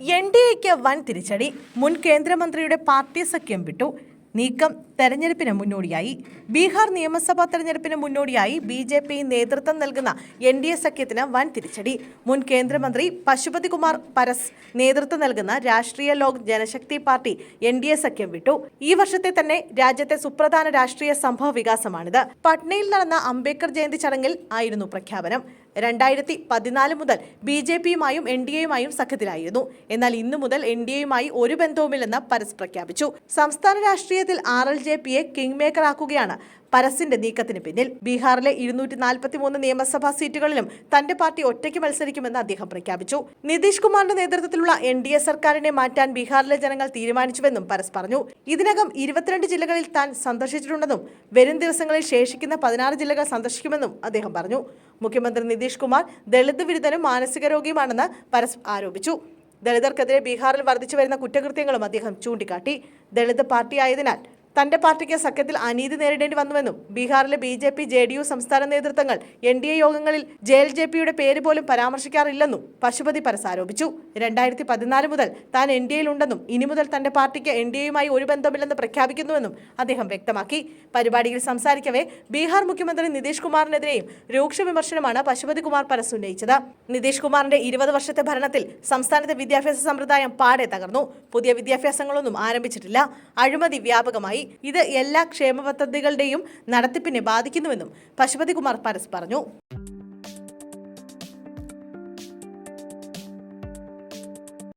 N D എക്ക് വൻ തിരിച്ചടി. മുൻ കേന്ദ്രമന്ത്രിയുടെ പാർട്ടി സഖ്യം വിട്ടു. നീക്കം തെരഞ്ഞെടുപ്പിന് മുന്നോടിയായി. ബീഹാർ നിയമസഭാ തെരഞ്ഞെടുപ്പിന് മുന്നോടിയായി ബി ജെ പി നേതൃത്വം നൽകുന്ന എൻ ഡി എ സഖ്യത്തിന് വൻ തിരിച്ചടി. മുൻ കേന്ദ്രമന്ത്രി പശുപതി കുമാർ പരസ് നേതൃത്വം നൽകുന്ന രാഷ്ട്രീയ Lok Janshakti party N D A സഖ്യം വിട്ടു. ഈ വർഷത്തെ തന്നെ രാജ്യത്തെ സുപ്രധാന രാഷ്ട്രീയ സംഭവ വികാസമാണിത്. പട്നയിൽ നടന്ന അംബേദ്കർ ജയന്തി ചടങ്ങിൽ ആയിരുന്നു പ്രഖ്യാപനം. രണ്ടായിരത്തി പതിനാല് മുതൽ ബി ജെ പിയുമായും എൻ ഡി എയുമായും സഖ്യത്തിലായിരുന്നു. എന്നാൽ ഇന്നു മുതൽ എൻ ഡി എയുമായി ഒരു ബന്ധവുമില്ലെന്ന് പരസ് പ്രഖ്യാപിച്ചു. സംസ്ഥാന രാഷ്ട്രീയത്തിൽ ആർ എൽ ജെ പിയെ കിങ് മേക്കർ ആക്കുകയാണ് പരസിന്റെ നീക്കത്തിന് പിന്നിൽ. ബീഹാറിലെ ഇരുന്നൂറ്റി നാൽപ്പത്തി മൂന്ന് നിയമസഭാ സീറ്റുകളിലും തന്റെ പാർട്ടി ഒറ്റയ്ക്ക് മത്സരിക്കുമെന്ന് അദ്ദേഹം പ്രഖ്യാപിച്ചു. നിതീഷ് കുമാറിന്റെ നേതൃത്വത്തിലുള്ള എൻ ഡി എ സർക്കാരിനെ മാറ്റാൻ ബീഹാറിലെ ജനങ്ങൾ തീരുമാനിച്ചുവെന്നും പരസ് പറഞ്ഞു. ഇതിനകം ഇരുപത്തിരണ്ട് ജില്ലകളിൽ താൻ സന്ദർശിച്ചിട്ടുണ്ടെന്നും വരും ദിവസങ്ങളിൽ ശേഷിക്കുന്ന പതിനാറ് ജില്ലകൾ സന്ദർശിക്കുമെന്നും അദ്ദേഹം പറഞ്ഞു. മുഖ്യമന്ത്രി നിതീഷ് കുമാർ ദളിത് വിരുദ്ധനും മാനസിക രോഗിയുമാണെന്ന് പരസ് ആരോപിച്ചു. ദളിതർക്കെതിരെ ബീഹാറിൽ വർദ്ധിച്ചു വരുന്ന കുറ്റകൃത്യങ്ങളും അദ്ദേഹം ചൂണ്ടിക്കാട്ടി. ദളിത് പാർട്ടിയായതിനാൽ തന്റെ പാർട്ടിക്ക് സഖ്യത്തിൽ അനീതി നേരിടേണ്ടി വന്നുവെന്നും ബീഹാറിലെ B J P J D U സംസ്ഥാന നേതൃത്വങ്ങൾ എൻ ഡി എ യോഗങ്ങളിൽ ജെ എൽ ജെ പിയുടെ പേര് പോലും പരാമർശിക്കാറില്ലെന്നും പശുപതി പരസ് ആരോപിച്ചു. രണ്ടായിരത്തി പതിനാല് മുതൽ താൻ എൻ ഡി എയിലുണ്ടെന്നും ഇനി മുതൽ തന്റെ പാർട്ടിക്ക് എൻ ഡി എയുമായി ഒരു ബന്ധമില്ലെന്ന് പ്രഖ്യാപിക്കുന്നുവെന്നും അദ്ദേഹം വ്യക്തമാക്കി. പരിപാടിയിൽ സംസാരിക്കവേ ബീഹാർ മുഖ്യമന്ത്രി നിതീഷ് കുമാറിനെതിരെയും രൂക്ഷ വിമർശനമാണ് പശുപതി കുമാർ പരസ് ഉന്നയിച്ചത്. നിതീഷ് കുമാറിന്റെ ഇരുപത് വർഷത്തെ ഭരണത്തിൽ സംസ്ഥാനത്തെ വിദ്യാഭ്യാസ സമ്പ്രദായം പാടെ തകർന്നു. പുതിയ വിദ്യാഭ്യാസങ്ങളൊന്നും ആരംഭിച്ചിട്ടില്ല. അഴിമതി വ്യാപകമായി. ഇത് എല്ലാ ക്ഷേമ പദ്ധതികളുടെയും നടത്തിപ്പിനെ ബാധിക്കുന്നുവെന്നും പശുപതികുമാർ പരസ് പറഞ്ഞു